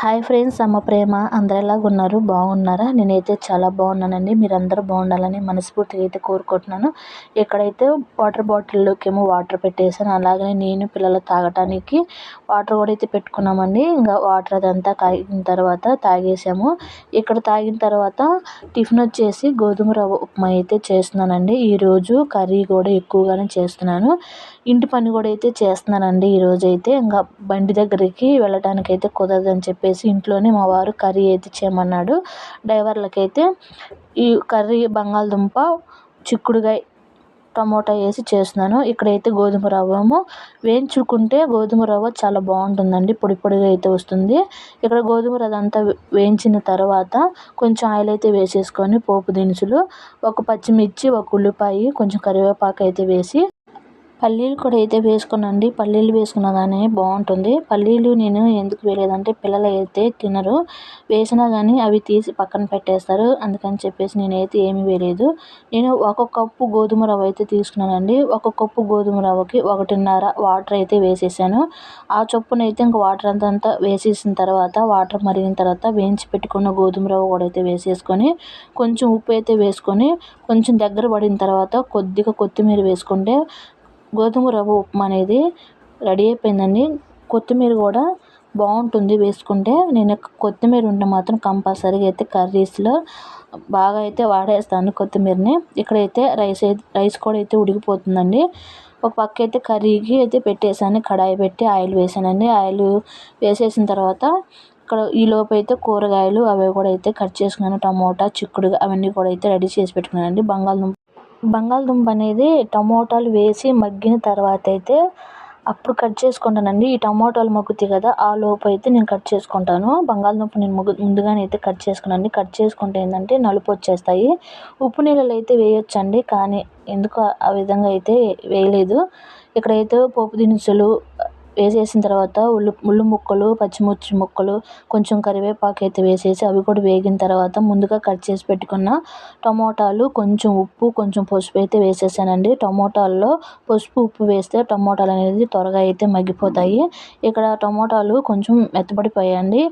Hi friends అమ్మ ప్రేమ అందరు ఎలాగ ఉన్నారు బాగున్నారా? నేనైతే చాలా బాగున్నానండి. మీరందరూ బాగుండాలని మనస్ఫూర్తిగా అయితే కోరుకుంటున్నాను. ఇక్కడైతే వాటర్ బాటిల్లోకి ఏమో వాటర్ పెట్టేసాను అలాగే నేను పిల్లలు తాగటానికి వాటర్ కూడా అయితే పెట్టుకున్నామండి. ఇంకా వాటర్ అదంతా తాగిన తర్వాత తాగేసాము. ఇక్కడ తాగిన తర్వాత టిఫిన్ వచ్చేసి గోధుమ రవ్వ ఉప్మా అయితే చేస్తున్నానండి. ఈరోజు కర్రీ కూడా ఎక్కువగానే చేస్తున్నాను. ఇంటి పని కూడా అయితే చేస్తున్నానండి ఈరోజు అయితే ఇంకా బండి దగ్గరికి వెళ్ళడానికి అయితే కుదరదని చెప్పేసి ఇంట్లోనే మా వారు కర్రీ అయితే చేయమన్నాడు. డ్రైవర్లకైతే ఈ కర్రీ బంగాళదుంప చిక్కుడుగాయ టమోటా వేసి చేస్తున్నాను. ఇక్కడైతే గోధుమ రవ్వము. వేయించుకుంటే గోధుమ రవ్వ చాలా బాగుంటుందండి. పొడి పొడిగా అయితే వస్తుంది. ఇక్కడ గోధుమ రవ్వ అంతా వేయించిన తర్వాత కొంచెం ఆయిల్ అయితే వేసేసుకొని పోపు దినుసులు ఒక పచ్చిమిర్చి ఒక ఉల్లిపాయ కొంచెం కరివేపాకు అయితే వేసి పల్లీలు కూడా అయితే వేసుకున్నాండి పల్లీలు వేసుకున్నా కానీ బాగుంటుంది. పల్లీలు నేను ఎందుకు వేయలేదంటే పిల్లలు అయితే తినరు. వేసినా కానీ అవి తీసి పక్కన పెట్టేస్తారు. అందుకని చెప్పేసి నేనైతే ఏమీ వేయలేదు. నేను ఒక కప్పు గోధుమ రవ్వ అయితే తీసుకున్నానండి. ఒక కప్పు గోధుమ రవ్వకి ఒకటిన్నర వాటర్ అయితే వేసేసాను. ఆ చొప్పున అయితే ఇంక వాటర్ అంతా వేసేసిన తర్వాత వాటర్ మరిగిన తర్వాత వేయించి పెట్టుకున్న గోధుమ రవ్వ కూడా అయితే వేసేసుకొని కొంచెం ఉప్పు అయితే వేసుకొని కొంచెం దగ్గర పడిన తర్వాత కొద్దిగా కొత్తిమీర వేసుకుంటే గోధుమ రవ్వ ఉప్మా అనేది రెడీ అయిపోయిందండి. కొత్తిమీర కూడా బాగుంటుంది వేసుకుంటే. నేను కొత్తిమీర ఉంటే మాత్రం కంపల్సరీగా అయితే కర్రీస్లో బాగా అయితే వాడేస్తాను కొత్తిమీరని. ఇక్కడైతే రైస్ అయితే రైస్ కూడా అయితే ఉడికిపోతుందండి. ఒక పక్క అయితే కర్రీకి అయితే పెట్టేసాను కడాయి పెట్టి ఆయిల్ వేసానండి. ఆయిల్ వేసేసిన తర్వాత ఇక్కడ ఈ లోపు అయితే కూరగాయలు అవి కూడా అయితే కట్ చేసుకున్నాను. టమోటా చిక్కుడు అవన్నీ కూడా అయితే రెడీ చేసి పెట్టుకున్నానండి. బంగాళదుంప బంగాళదుంప అనేది టమోటాలు వేసి మగ్గిన తర్వాత అయితే అప్పుడు కట్ చేసుకుంటానండి. ఈ టమోటాలు మగ్గుతాయి కదా ఆ లోపు అయితే నేను కట్ చేసుకుంటాను. బంగాళదుంప నేను ముందుగానే అయితే కట్ చేసుకున్నాను కట్ చేసుకుంటే ఏంటంటే నలుపు వచ్చేస్తాయి. ఉప్పు నీళ్ళలో అయితే వేయొచ్చండి కానీ ఎందుకు ఆ విధంగా అయితే వేయలేదు. ఇక్కడైతే పోపు దినుసులు వేసేసిన తర్వాత ఉల్లి ఉల్లి ముక్కలు పచ్చిమిర్చి ముక్కలు కొంచెం కరివేపాకు అయితే వేసేసి అవి కూడా వేగిన తర్వాత ముందుగా కట్ చేసి పెట్టుకున్న టమోటాలు కొంచెం ఉప్పు కొంచెం పసుపు అయితే వేసేసానండి. టమోటాల్లో పసుపు ఉప్పు వేస్తే టమోటాలు అనేది త్వరగా అయితే మగ్గిపోతాయి. ఇక్కడ టమోటాలు కొంచెం మెత్తబడిపోయాయండి.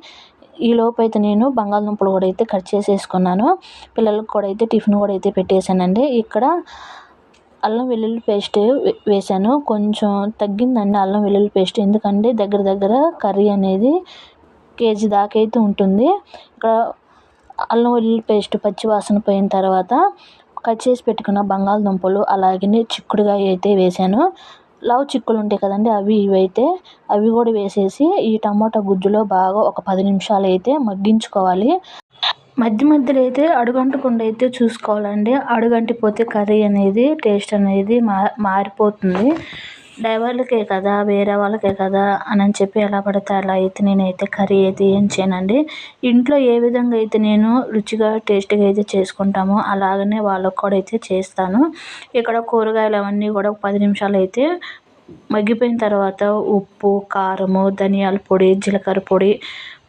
ఈలోపు అయితే నేను బంగాళదుంపలు కూడా అయితే కట్ చేసేసుకున్నాను. పిల్లలకు కూడా అయితే టిఫిన్ కూడా అయితే పెట్టేశానండి. ఇక్కడ అల్లం వెల్లుల్లి పేస్ట్ వేసాను. కొంచెం తగ్గిందండి అల్లం వెల్లుల్లి పేస్ట్. ఎందుకంటే దగ్గర దగ్గర కర్రీ అనేది కేజీ దాకా అయితే ఉంటుంది. ఇక్కడ అల్లం వెల్లుల్లి పేస్ట్ పచ్చి వాసన పోయిన తర్వాత కట్ చేసి పెట్టుకున్న బంగాళదుంపలు అలాగే చిక్కుడుగాయ అయితే వేసాను. లవ్ చిక్కులు ఉంటాయి కదండి అవి ఇవి అయితే అవి కూడా వేసేసి ఈ టమాటా గుజ్జులో బాగా ఒక పది నిమిషాలు అయితే మగ్గించుకోవాలి. మధ్య మధ్యలో అయితే అడుగంటకుండా అయితే చూసుకోవాలండి. అడుగంటిపోతే కర్రీ అనేది టేస్ట్ అనేది మా మారిపోతుంది. డ్రైవర్లకే కదా వేరే వాళ్ళకే కదా అని చెప్పి ఎలా పడితే అలా అయితే నేనైతే కర్రీ అయితే ఏం చేయనండి. ఇంట్లో ఏ విధంగా అయితే నేను రుచిగా టేస్ట్గా అయితే చేసుకుంటామో అలాగనే వాళ్ళకు కూడా అయితే చేస్తాను. ఇక్కడ కూరగాయలు అవన్నీ కూడా పది నిమిషాలు అయితే మగ్గిపోయిన తర్వాత ఉప్పు కారము ధనియాల పొడి జీలకర్ర పొడి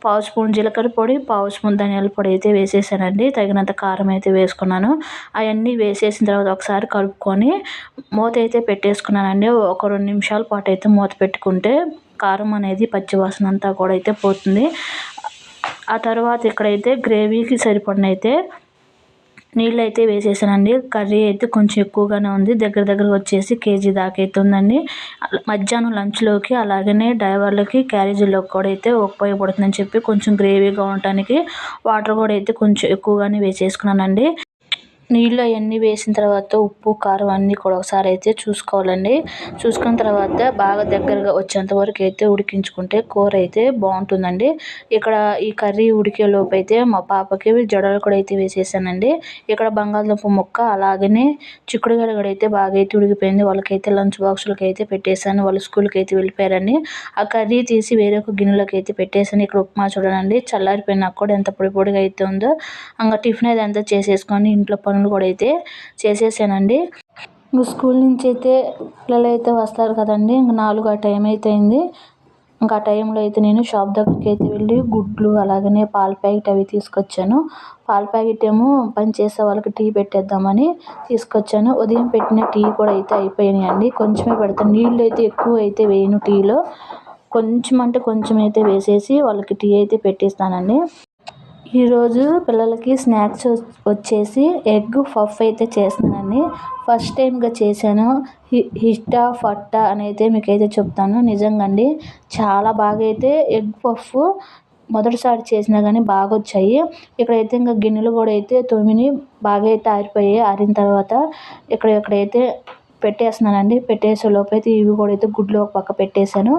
పావు స్పూన్ జీలకర్ర పొడి పావు స్పూన్ ధనియాల పొడి అయితే వేసేసానండి. తగినంత కారం అయితే వేసుకున్నాను. అవన్నీ వేసేసిన తర్వాత ఒకసారి కలుపుకొని మూత అయితే పెట్టేసుకున్నానండి. ఒక రెండు నిమిషాల పాటు అయితే మూత పెట్టుకుంటే కారం అనేది పచ్చివాసన అంతా కూడా అయితే పోతుంది. ఆ తర్వాత ఇక్కడైతే గ్రేవీకి సరిపడినైతే నీళ్ళు అయితే వేసేసానండి. కర్రీ అయితే కొంచెం ఎక్కువగానే ఉంది. దగ్గర దగ్గర వచ్చేసి కేజీ దాకా అయితే ఉందండి. మధ్యాహ్నం లంచ్లోకి అలాగనే డ్రైవర్లకి క్యారేజీలోకి కూడా అయితే ఉపయోగపడుతుందని చెప్పి కొంచెం గ్రేవీగా ఉండటానికి వాటర్ కూడా అయితే కొంచెం ఎక్కువగానే వేసేసుకున్నానండి. నీళ్ళు అవన్నీ వేసిన తర్వాత ఉప్పు కారం అన్నీ కూడా ఒకసారి అయితే చూసుకోవాలండి. చూసుకున్న తర్వాత బాగా దగ్గరగా వచ్చేంత వరకు అయితే ఉడికించుకుంటే కూర అయితే బాగుంటుందండి. ఇక్కడ ఈ కర్రీ ఉడికే లోపు అయితే మా పాపకి జడలు కూడా అయితే వేసేసానండి. ఇక్కడ బంగాళదుంప ముక్క అలాగనే చిక్కుడుకాయలు కూడా అయితే బాగా అయితే ఉడికిపోయింది. వాళ్ళకైతే లంచ్ బాక్సులకి అయితే పెట్టేశాను. వాళ్ళు స్కూల్కి అయితే వెళ్ళిపోయారండి. ఆ కర్రీ తీసి వేరే ఒక గిన్నెలోకి అయితే పెట్టేసాను ఇక్కడ ఉప్మా చూడండి చల్లారిపోయినా కూడా ఎంత పొడి పొడిగా అయితే ఉందో. ఇంకా టిఫిన్ అయితే అంతా చేసేసుకొని ఇంట్లో పనులు కూడా అయితే చేసేసానండి. స్కూల్ నుంచి అయితే పిల్లలు అయితే వస్తారు కదండి. ఇంక నాలుగు ఆ టైం అయితే అయింది ఇంకా ఆ టైంలో అయితే నేను షాప్ దగ్గరికి అయితే వెళ్ళి గుడ్లు అలాగనే పాల ప్యాకెట్ అవి తీసుకొచ్చాను. పాల ప్యాకెట్ ఏమో పని చేసే వాళ్ళకి టీ పెట్టేద్దామని తీసుకొచ్చాను. ఉదయం పెట్టిన టీ కూడా అయితే అయిపోయినాయండి. కొంచెమే పెడతాను నీళ్ళు అయితే ఎక్కువ అయితే వేయను టీలో కొంచెం అంటే కొంచెం అయితే వేసేసి వాళ్ళకి టీ అయితే పెట్టేస్తానండి. ఈరోజు పిల్లలకి స్నాక్స్ వచ్చేసి ఎగ్ పఫ్ అయితే చేస్తున్నానండి. ఫస్ట్ టైంగా చేశాను. హి హిట్టా ఫట్టా అని అయితే మీకైతే చెప్తాను. నిజంగా అండి చాలా బాగా అయితే ఎగ్ పఫ్ మొదటిసారి చేసినా కానీ బాగా వచ్చాయి ఇక్కడైతే ఇంకా గిన్నెలు కూడా అయితే తొమ్మిది బాగా అయితే ఆరిపోయాయి. ఆరిన తర్వాత ఇక్కడ ఇక్కడైతే పెట్టేస్తున్నానండి. పెట్టేసే లోపైతే ఇవి కూడా అయితే గుడ్లు ఒక పక్క పెట్టేశాను.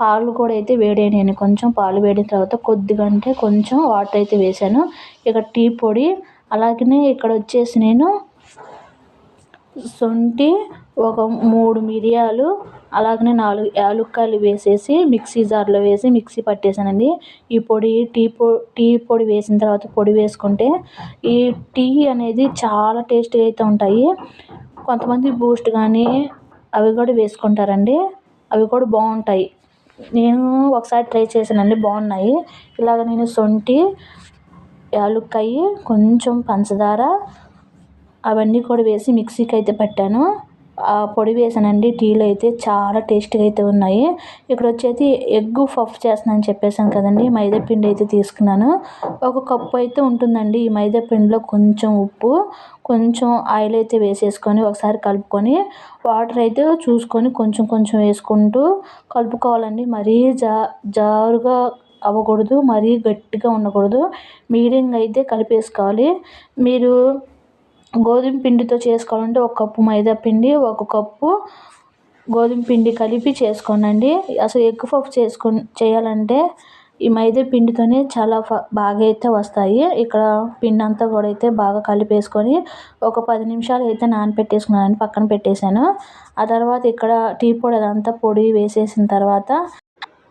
పాలు కూడా అయితే వేడైనాయి కొంచెం పాలు వేడిన తర్వాత కొద్దిగా అంటే కొంచెం వాటర్ అయితే వేసాను ఇక టీ పొడి అలాగనే ఇక్కడ వచ్చేసి నేను శొంఠి ఒక మూడు మిరియాలు అలాగనే నాలుగు యాలుక్కాయలు వేసేసి మిక్సీ జార్లో వేసి మిక్సీ పట్టేసానండి ఈ పొడి టీ పొ టీ పొడి వేసిన తర్వాత పొడి వేసుకుంటే ఈ టీ అనేది చాలా టేస్టీగా అయితే ఉంటాయి. కొంతమంది బూస్ట్ కానీ అవి కూడా వేసుకుంటారండి. అవి కూడా బాగుంటాయి. నేను ఒకసారి ట్రై చేశానండి బాగున్నాయి. ఇలాగ నేను శొంఠి యాలుక్కాయి కొంచెం పంచదార అవన్నీ కూడా వేసి మిక్సీకి అయితే పట్టాను. పొడి వేసానండి. టీలో అయితే చాలా టేస్ట్గా అయితే ఉన్నాయి. ఇక్కడ వచ్చేసి ఎగ్ పఫ్ చేస్తున్నాను చెప్పేసాను కదండి. మైదా పిండి అయితే తీసుకున్నాను. ఒక కప్పు అయితే ఉంటుందండి. ఈ మైదా పిండిలో కొంచెం ఉప్పు కొంచెం ఆయిల్ అయితే వేసేసుకొని ఒకసారి కలుపుకొని వాటర్ అయితే చూసుకొని కొంచెం కొంచెం వేసుకుంటూ కలుపుకోవాలండి. మరీ జా జారుగా అవ్వకూడదు మరీ గట్టిగా ఉండకూడదు. మీడియంగా అయితే కలిపేసుకోవాలి. మీరు గోధుమ పిండితో చేసుకోవాలంటే ఒక కప్పు మైదా పిండి ఒక కప్పు గోధుమ పిండి కలిపి చేసుకోనండి. అసలు ఎగ్ పఫ్ చేసుకో చేయాలంటే ఈ మైదా పిండితోనే చాలా బాగా అయితే వస్తాయి. ఇక్కడ పిండి అంతా కూడా అయితే బాగా కలిపేసుకొని ఒక పది నిమిషాలు అయితే నానపెట్టేసుకున్నాను పక్కన పెట్టేశాను. ఆ తర్వాత ఇక్కడ టీ పొడి అదంతా పొడి వేసేసిన తర్వాత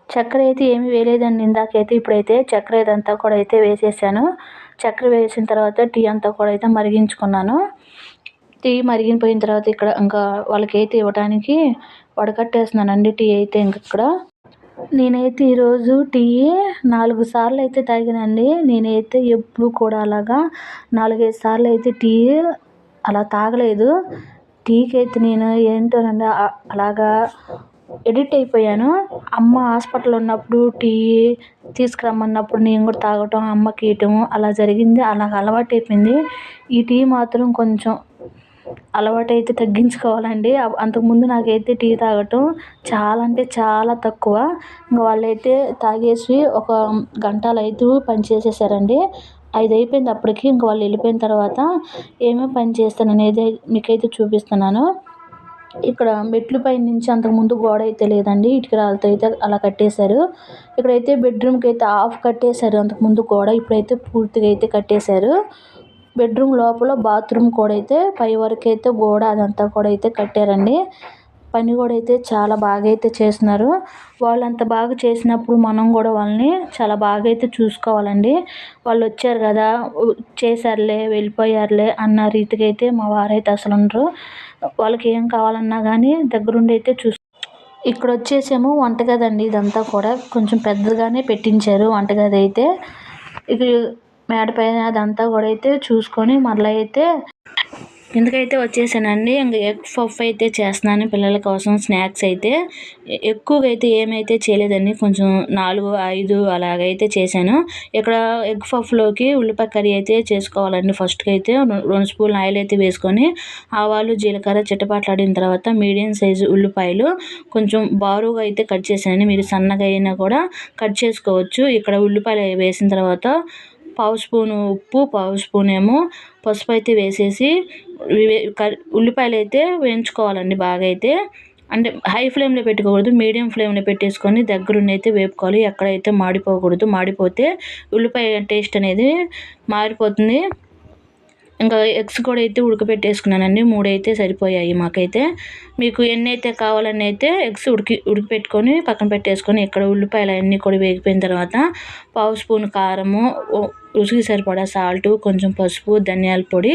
చక్కెర అయితే ఏమీ వేయలేదండి ఇందాకైతే ఇప్పుడైతే చక్కెర ఇదంతా కూడా అయితే వేసేసాను. చక్కెర వేసిన తర్వాత టీ అంతా కూడా అయితే మరిగించుకున్నాను. టీ మరిగిపోయిన తర్వాత ఇక్కడ ఇంకా వాళ్ళకైతే ఇవ్వడానికి వడకట్టేస్తున్నానండి టీ అయితే ఇంక ఇక్కడ. నేనైతే ఈరోజు టీ నాలుగు సార్లు అయితే తాగినండి. నేనైతే ఎప్పుడు కూడా అలాగా నాలుగైదు సార్లు అయితే టీ అలా తాగలేదు. టీకి అయితే నేను ఏంటోనండి అలాగా ఎడిట్ అయిపోయాను. అమ్మ హాస్పిటల్లో ఉన్నప్పుడు టీ తీసుకురమ్మన్నప్పుడు నేను కూడా తాగటం అమ్మకి ఇవ్వటం అలా జరిగింది. అలా అలవాటు అయిపోయింది. ఈ టీ మాత్రం కొంచెం అలవాటు అయితే తగ్గించుకోవాలండి అంతకుముందు నాకైతే టీ తాగటం చాలా అంటే చాలా తక్కువ. ఇంకా వాళ్ళైతే తాగేసి ఒక గంటలు అయితే పని చేసేసారండి. ఐదు అయిపోయింది అప్పటికి. ఇంక వాళ్ళు వెళ్ళిపోయిన తర్వాత ఏమేమి పని చేస్తాను అనేది మీకైతే చూపిస్తున్నాను. ఇక్కడ మెట్లు పై నుంచి అంతకుముందు గోడ అయితే లేదండి. ఇటుక రాళ్ళతో అయితే అలా కట్టేశారు. ఇక్కడైతే బెడ్రూమ్కి అయితే హాఫ్ కట్టేశారు. అంతకుముందు గోడ ఇప్పుడైతే పూర్తిగా అయితే కట్టేశారు. బెడ్రూమ్ లోపల బాత్రూమ్ కూడా అయితే పై వరకు అయితే గోడ అదంతా కూడా అయితే కట్టారండి. పని కూడా అయితే చాలా బాగా అయితే చేస్తున్నారు. వాళ్ళు అంత బాగా చేసినప్పుడు మనం కూడా వాళ్ళని చాలా బాగా అయితే చూసుకోవాలండి. వాళ్ళు వచ్చారు కదా చేశారులే వెళ్ళిపోయారులే అన్న రీతిగా అయితే మా వారైతే అసలు ఉండరు. వాళ్ళకి ఏం కావాలన్నా కానీ దగ్గరుండి అయితే చూసు ఇక్కడ వచ్చేసేమో వంటగది అండి ఇదంతా కూడా. కొంచెం పెద్దగానే పెట్టించారు వంటగది అయితే ఇది మేడ పైన అదంతా కూడా అయితే చూసుకొని మళ్ళీ అయితే ఎందుకైతే వచ్చేసానండి ఇంకా ఎగ్ పఫ్ అయితే చేస్తున్నాను పిల్లల కోసం స్నాక్స్ అయితే. ఎక్కువగా అయితే ఏమైతే చేయలేదండి కొంచెం నాలుగు ఐదు అలాగైతే చేశాను. ఇక్కడ ఎగ్ పఫ్లోకి ఉల్లిపాయ కర్రీ అయితే చేసుకోవాలండి ఫస్ట్కి అయితే రెండు స్పూన్ ఆయిల్ అయితే వేసుకొని ఆవాలు జీలకర్ర చిట్టపాట్లాడిన తర్వాత మీడియం సైజు ఉల్లిపాయలు కొంచెం బారుగా అయితే కట్ చేశాను మీరు సన్నగా అయినా కూడా కట్ చేసుకోవచ్చు. ఇక్కడ ఉల్లిపాయలు వేసిన తర్వాత పావు స్పూను ఉప్పు పావు స్పూన్ ఏమో పసుపు అయితే వేసేసి ఉల్లిపాయలు అయితే వేయించుకోవాలండి బాగా అయితే అంటే హై ఫ్లేమ్లో పెట్టుకోకూడదు మీడియం ఫ్లేమ్లో పెట్టేసుకొని దగ్గరుండి అయితే వేపుకోవాలి. ఎక్కడైతే మాడిపోకూడదు మాడిపోతే ఉల్లిపాయ టేస్ట్ అనేది మారిపోతుంది. ఇంకా ఎగ్స్ కూడా అయితే ఉడకబెట్టేసుకున్నానండి. మూడు అయితే సరిపోయాయి మాకైతే. మీకు ఎన్ని అయితే కావాలని అయితే ఎగ్స్ ఉడికి ఉడికిపెట్టుకొని పక్కన పెట్టేసుకొని ఇక్కడ ఉల్లిపాయలు అన్నీ కూడా వేగిపోయిన తర్వాత పావు స్పూన్ కారము రుచికి సరిపడా సాల్ట్ కొంచెం పసుపు ధనియాల పొడి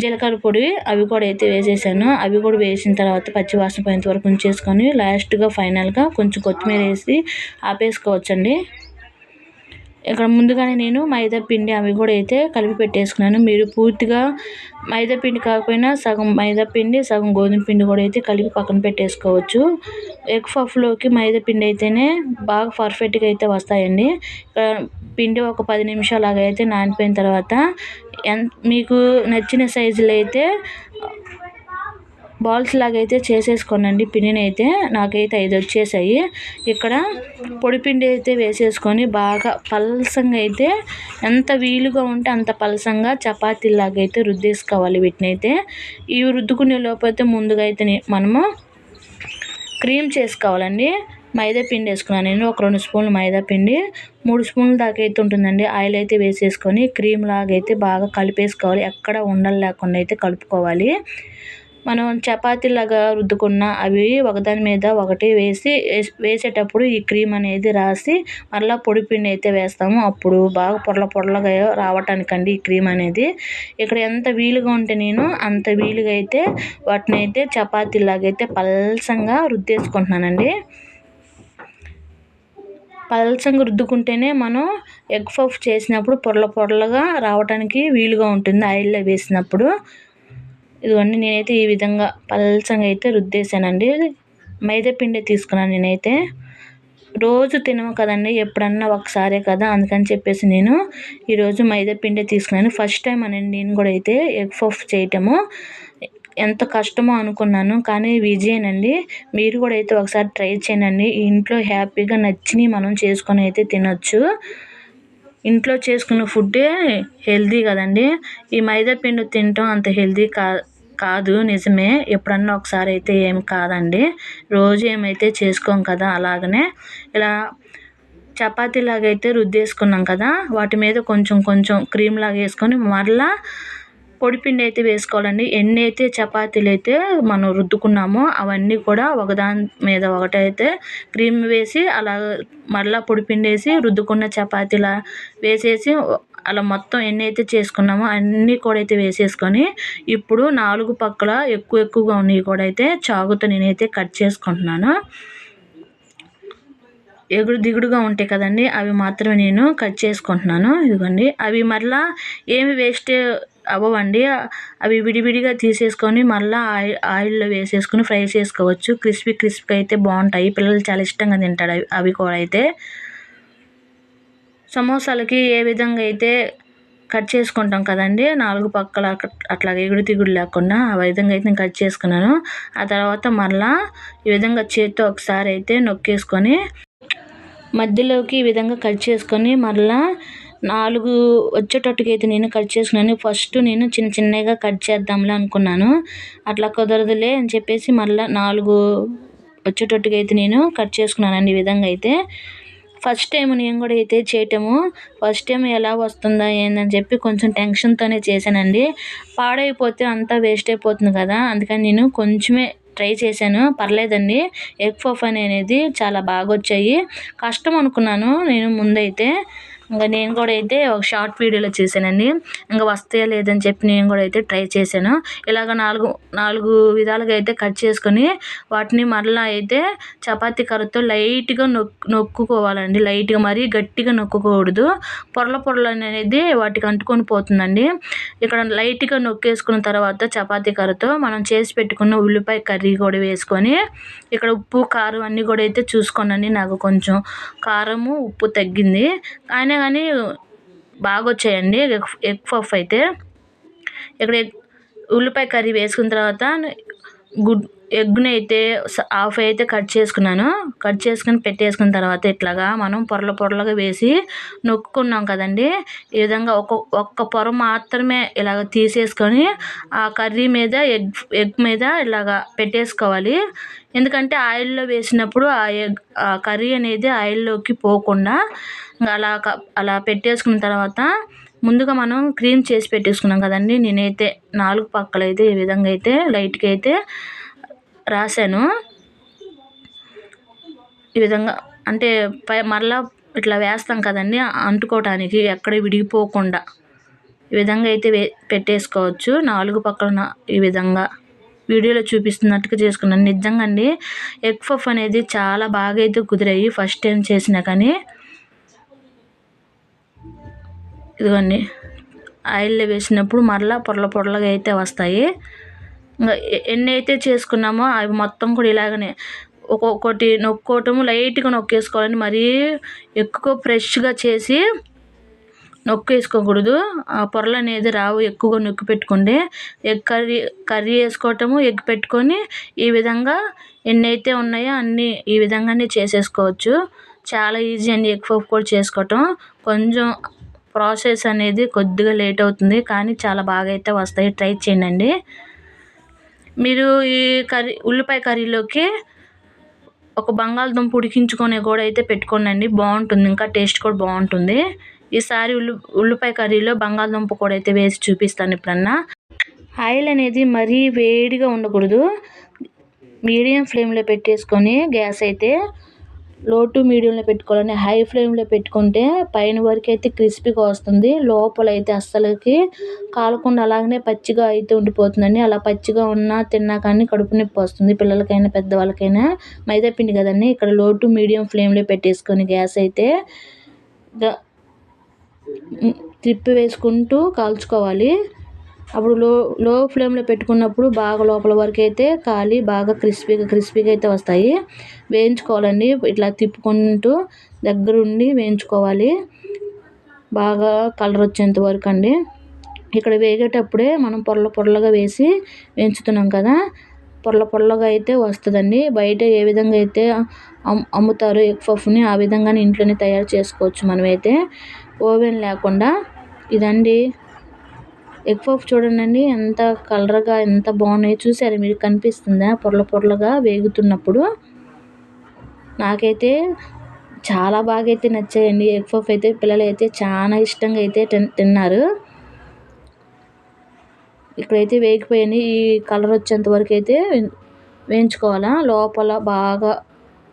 జీలకర్ర పొడి అవి కూడా అయితే వేసేసాను. అవి కూడా వేసిన తర్వాత పచ్చివాసన పోయేంత వరకు ఉంచేసుకొని లాస్ట్గా ఫైనల్గా కొంచెం కొత్తిమీర వేసి ఆపేసుకోవచ్చండి. ఇక్కడ ముందుగానే నేను మైదా పిండి అవి కూడా అయితే కలిపి పెట్టేసుకున్నాను. మీరు పూర్తిగా మైదా పిండి కాకపోయినా సగం మైదా పిండి సగం గోధుమ పిండి కూడా అయితే కలిపి పక్కన పెట్టేసుకోవచ్చు. ఎగ్ పఫ్లోకి మైదా పిండి అయితేనే బాగా పర్ఫెక్ట్గా అయితే వస్తాయండి. పిండి ఒక పది నిమిషాలు అయితే నానిపోయిన తర్వాత ఎంత మీకు నచ్చిన సైజులో అయితే బాల్స్ లాగా అయితే చేసేసుకోనండి. పిండినైతే అయితే నాకైతే ఐదు వచ్చేసాయి. ఇక్కడ పొడిపిండి అయితే వేసేసుకొని బాగా పలసంగా అయితే ఎంత వీలుగా ఉంటే అంత పలసంగా చపాతీలాగైతే అయితే రుద్దేసుకోవాలి వీటిని అయితే ఇవి రుద్దుకునే లోపైతే ముందుగా అయితే మనము క్రీమ్ చేసుకోవాలండి. మైదా పిండి వేసుకున్నాను నేను. ఒక రెండు స్పూన్లు మైదా పిండి మూడు స్పూన్లు దాకా అయితే ఉంటుందండి. ఆయిల్ అయితే వేసేసుకొని క్రీమ్ లాగా అయితే బాగా కలిపేసుకోవాలి. ఎక్కడ ఉండలు లేకుండా అయితే కలుపుకోవాలి. మనం చపాతీలాగా రుద్దుకున్న అవి ఒకదాని మీద ఒకటి వేసి వేసేటప్పుడు ఈ క్రీమ్ అనేది రాసి మళ్ళీ పొడి పిండి అయితే వేస్తాము. అప్పుడు బాగా పొరల పొరలుగా రావటానికండి ఈ క్రీమ్ అనేది. ఇక్కడ ఎంత వీలుగా ఉంటే నేను అంత వీలుగా అయితే వాటిని అయితే చపాతీలాగా అయితే పల్సంగా రుద్దేసుకుంటున్నానండి. పలసంగా రుద్దుకుంటేనే మనం ఎగ్ పఫ్ చేసినప్పుడు పొరల పొరలుగా రావడానికి వీలుగా ఉంటుంది. ఆయిల్లో వేసినప్పుడు ఇదిగోండి నేనైతే ఈ విధంగా పల్సంగా అయితే రుద్దేశానండి. మైదాపిండే తీసుకున్నాను నేనైతే. రోజు తినము కదండి ఎప్పుడన్నా ఒకసారే కదా అందుకని చెప్పేసి నేను ఈరోజు మైదాపిండే తీసుకున్నాను. ఫస్ట్ టైం అనండి నేను కూడా అయితే ఎగ్ పఫ్ చేయటము. ఎంత కష్టమో అనుకున్నాను కానీ విజయనండి మీరు కూడా అయితే ఒకసారి ట్రై చేయనండి ఇంట్లో హ్యాపీగా నచ్చినవి మనం చేసుకొని అయితే తినొచ్చు. ఇంట్లో చేసుకున్న ఫుడ్డే హెల్దీ కదండి. ఈ మైదా పిండి తినటం అంత హెల్దీ కా కాదు నిజమే. ఎప్పుడన్నా ఒకసారి అయితే ఏం కాదండి. రోజు ఏమైతే చేసుకోం కదా అలాగనే. ఇలా చపాతీలాగా అయితే రుద్దేసుకున్నాం కదా వాటి మీద కొంచెం కొంచెం క్రీమ్ లాగా వేసుకొని మరలా పొడిపిండి అయితే వేసుకోవాలండి. ఎన్ని అయితే చపాతీలు అయితే మనం రుద్దుకున్నామో అవన్నీ కూడా ఒకదాని మీద ఒకటైతే క్రీమ్ వేసి అలా మరలా పొడిపిండి వేసి రుద్దుకున్న చపాతీలా వేసేసి అలా మొత్తం ఎన్ని అయితే చేసుకున్నామో అన్నీ కూడా అయితే వేసేసుకొని ఇప్పుడు నాలుగు పక్కల ఎక్కువ ఎక్కువగా ఉన్నవి కూడా అయితే చాకుతో నేనైతే కట్ చేసుకుంటున్నాను. ఎగుడు దిగుడుగా ఉంటాయి కదండి అవి మాత్రమే నేను కట్ చేసుకుంటున్నాను. ఇదిగోండి అవి మరలా ఏమి వేస్ట్ అవ్వండి అవి విడివిడిగా తీసేసుకొని మళ్ళీ ఆయిల్ ఆయిల్లో వేసేసుకొని ఫ్రై చేసుకోవచ్చు. క్రిస్పీ క్రిస్పీ అయితే బాగుంటాయి. పిల్లలు చాలా ఇష్టంగా తింటాడు అవి అవి కూడా అయితే. సమోసాలకి ఏ విధంగా అయితే కట్ చేసుకుంటాం కదండి నాలుగు పక్కల అట్లా ఎగుడు తిగుడు లేకుండా ఆ విధంగా అయితే నేను కట్ చేసుకున్నాను. ఆ తర్వాత మరలా ఈ విధంగా చేత్తో ఒకసారి అయితే నొక్కేసుకొని మధ్యలోకి ఈ విధంగా కట్ చేసుకొని మరలా నాలుగు వచ్చేటట్టుగా అయితే నేను కట్ చేసుకున్నాను. ఫస్ట్ నేను చిన్న చిన్నగా కట్ చేద్దాంలే అనుకున్నాను. అట్లా కుదరదులే అని చెప్పేసి మళ్ళీ నాలుగు వచ్చేటట్టుగా అయితే నేను కట్ చేసుకున్నానండి ఈ విధంగా అయితే. ఫస్ట్ టైం నేను కూడా అయితే చేయటము. ఫస్ట్ టైం ఎలా వస్తుందా ఏందని చెప్పి కొంచెం టెన్షన్తోనే చేశానండి. పాడైపోతే అంతా వేస్ట్ అయిపోతుంది కదా అందుకని నేను కొంచెమే ట్రై చేశాను. పర్లేదండి. ఎగ్ పఫ్ అనేది చాలా బాగా వచ్చాయి కష్టం అనుకున్నాను నేను ముందైతే. ఇంకా నేను కూడా అయితే ఒక షార్ట్ వీడియోలో చేశానండి. ఇంకా వస్తాయా లేదని చెప్పి నేను కూడా అయితే ట్రై చేశాను. ఇలాగ నాలుగు నాలుగు విధాలుగా అయితే కట్ చేసుకొని వాటిని మరలా అయితే చపాతీ కర్రతో లైట్గా నొక్కు నొక్కుకోవాలండి. లైట్గా మరీ గట్టిగా నొక్కకూడదు పొరల పొరలు అనేది వాటికి అంటుకొని పోతుందండి. ఇక్కడ లైట్గా నొక్కేసుకున్న తర్వాత చపాతీ కర్రతో మనం చేసి పెట్టుకున్న ఉల్లిపాయ కర్రీ కూడా వేసుకొని ఇక్కడ ఉప్పు కారం అన్నీ కూడా అయితే చూసుకోనండి. నాకు కొంచెం కారము ఉప్పు తగ్గింది. అయినా కానీ బాగా వచ్చాయండి ఎగ్ ఎగ్ పఫ్ అయితే. ఇక్కడ ఉల్లిపాయ కర్రీ వేసుకున్న తర్వాత గుడ్ ఎగ్ని అయితే హాఫ్ అయితే కట్ చేసుకున్నాను. కట్ చేసుకుని పెట్టేసుకున్న తర్వాత ఇట్లాగా మనం పొరల పొరలుగా వేసి నొక్కున్నాం కదండి. ఈ విధంగా ఒక ఒక్క పొర మాత్రమే ఇలాగ తీసేసుకొని ఆ కర్రీ మీద ఎగ్ ఎగ్ మీద ఇలాగ పెట్టేసుకోవాలి. ఎందుకంటే ఆయిల్లో వేసినప్పుడు ఆ ఎగ్ ఆ కర్రీ అనేది ఆయిల్లోకి పోకుండా అలా అలా పెట్టేసుకున్న తర్వాత ముందుగా మనం క్రీమ్ చేసి పెట్టేసుకున్నాం కదండి. నేనైతే నాలుగు పక్కలైతే అయితే ఈ విధంగా అయితే లైట్గా అయితే రాశాను. ఈ విధంగా అంటే పై మరలా ఇట్లా వేస్తాం కదండి అంటుకోవటానికి ఎక్కడ విడిగిపోకుండా. ఈ విధంగా అయితే పెట్టేసుకోవచ్చు. నాలుగు పక్కన ఈ విధంగా. వీడియోలో చూపిస్తున్నట్టుగా చేసుకున్నాను. నిజంగా అండి ఎగ్ పఫ్ అనేది చాలా బాగా అయితే కుదిరాయి ఫస్ట్ టైం చేసినా కానీ. ఇదిగోండి. ఆయిల్లో వేసినప్పుడు మరలా పొరల పొరలుగా అయితే వస్తాయి. ఇంకా ఎన్ని అయితే చేసుకున్నామో అవి మొత్తం కూడా ఇలాగనే. ఒక్కొక్కటి నొక్కోవటం లైట్గా నొక్కేసుకోవాలని మరీ ఎక్కువ ఫ్రెష్గా చేసి నొక్కేసుకోకూడదు. ఆ పొరలు అనేది రావు ఎక్కువగా నొక్కి పెట్టుకుంటే. ఎగ్ కర్రీ కర్రీ వేసుకోవటము ఎగ్ పెట్టుకొని ఈ విధంగా ఎన్ని అయితే ఉన్నాయో అన్నీ ఈ విధంగానే చేసేసుకోవచ్చు. చాలా ఈజీ అండి ఎగ్ పఫ్ కూడా చేసుకోవటం. కొంచెం ప్రాసెస్ అనేది కొద్దిగా లేట్ అవుతుంది కానీ చాలా బాగా అయితే వస్తాయి. ట్రై చేయండి మీరు ఈ కర్రీ ఉల్లిపాయ కర్రీలోకి ఒక బంగాళదుంప ఉడికించుకొని కూడా అయితే పెట్టుకోనండి. బాగుంటుంది. ఇంకా టేస్ట్ కూడా బాగుంటుంది. ఈసారి ఉల్లి ఉల్లిపాయ కర్రీలో బంగాళదుంప కూడా అయితే వేసి చూపిస్తాను ఎప్పుడన్నా ఆయిల్ అనేది మరీ వేడిగా ఉండకూడదు. మీడియం ఫ్లేమ్లో పెట్టేసుకొని గ్యాస్ అయితే లో టు మీడియంలో పెట్టుకోవాలని హై ఫ్లేమ్లో పెట్టుకుంటే పైన వరకు అయితే క్రిస్పీగా వస్తుంది. లోపల అయితే అస్సలకి కాలకుండా అలాగనే పచ్చిగా అయితే ఉండిపోతుందండి. అలా పచ్చిగా ఉన్నా తిన్నా కానీ కడుపు నొప్పి వస్తుంది. పిల్లలకైనా పెద్దవాళ్ళకైనా మైదా పిండి కదండి. ఇక్కడ లో టు మీడియం ఫ్లేమ్లో పెట్టేసుకొని గ్యాస్ అయితే తిప్పి వేసుకుంటూ కాల్చుకోవాలి. అప్పుడు లో లో ఫ్లేమ్లో పెట్టుకున్నప్పుడు బాగా లోపల వరకు అయితే కాలి బాగా క్రిస్పీగా క్రిస్పీగా అయితే వస్తాయి. వేయించుకోవాలండి. ఇట్లా తిప్పుకుంటూ దగ్గరుండి వేయించుకోవాలి. బాగా కలర్ వచ్చేంత వరకు అండి. ఇక్కడ వేగేటప్పుడే మనం పొరల పొరలుగా వేసి వేయించుతున్నాం కదా పొరల పొరలుగా అయితే వస్తుందండి. బయట ఏ విధంగా అయితే అమ్ముతారో ఎగ్ పఫ్ని ఆ విధంగానే ఇంట్లోనే తయారు చేసుకోవచ్చు మనమైతే. ఓవెన్ లేకుండా. ఇదండి. ఎగ్ పఫ్ చూడండి ఎంత కలర్గా ఎంత బాగున్నాయో చూసారు మీరు? కనిపిస్తుందా? పొరల పొరలుగా వేగుతున్నప్పుడు. నాకైతే చాలా బాగా అయితే నచ్చాయండి ఎగ్ పఫ్ అయితే. పిల్లలు అయితే చాలా ఇష్టంగా అయితే తిన్నారు. ఇక్కడైతే వేగిపోయాయి ఈ కలర్ వచ్చేంత వరకు అయితే వేయించుకోవాలా? లోపల బాగా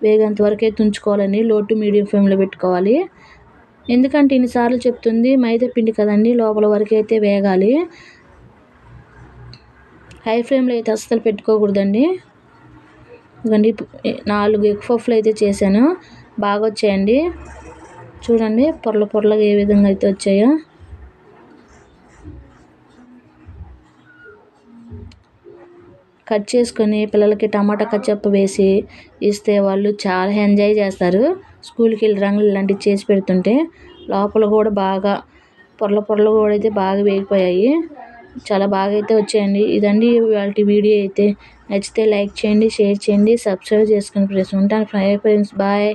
వేగేంత వరకు అయితే ఉంచుకోవాలండి. లో టు మీడియం ఫ్లేమ్లో పెట్టుకోవాలి. ఎందుకంటే ఇన్నిసార్లు చెప్తుంది మైదా పిండి కదండి లోపల వరకు అయితే వేగాలి. హై ఫ్లేమ్లో అయితే అస్సలు పెట్టుకోకూడదండి. ఇవ్వండి నాలుగు ఎగ్ పఫ్లు అయితే చేశాను. బాగా వచ్చాయండి చూడండి పొరల పొరలుగా ఏ విధంగా అయితే వచ్చాయో. కట్ చేసుకొని పిల్లలకి టమాటా కచ్చప్ప వేసి ఇస్తే వాళ్ళు చాలా ఎంజాయ్ చేస్తారు. స్కూల్కి వెళ్ళి రంగులు ఇలాంటివి చేసి పెడుతుంటే లోపల కూడా బాగా పొరల పొరలు కూడా అయితే బాగా వేగిపోయాయి. చాలా బాగా అయితే వచ్చాయండి. ఇదండి వాళ్ళ వీడియో అయితే. నచ్చితే లైక్ చేయండి షేర్ చేయండి సబ్స్క్రైబ్ చేసుకుని ఫ్రెండ్స్ ఉంటాను. Friends bye.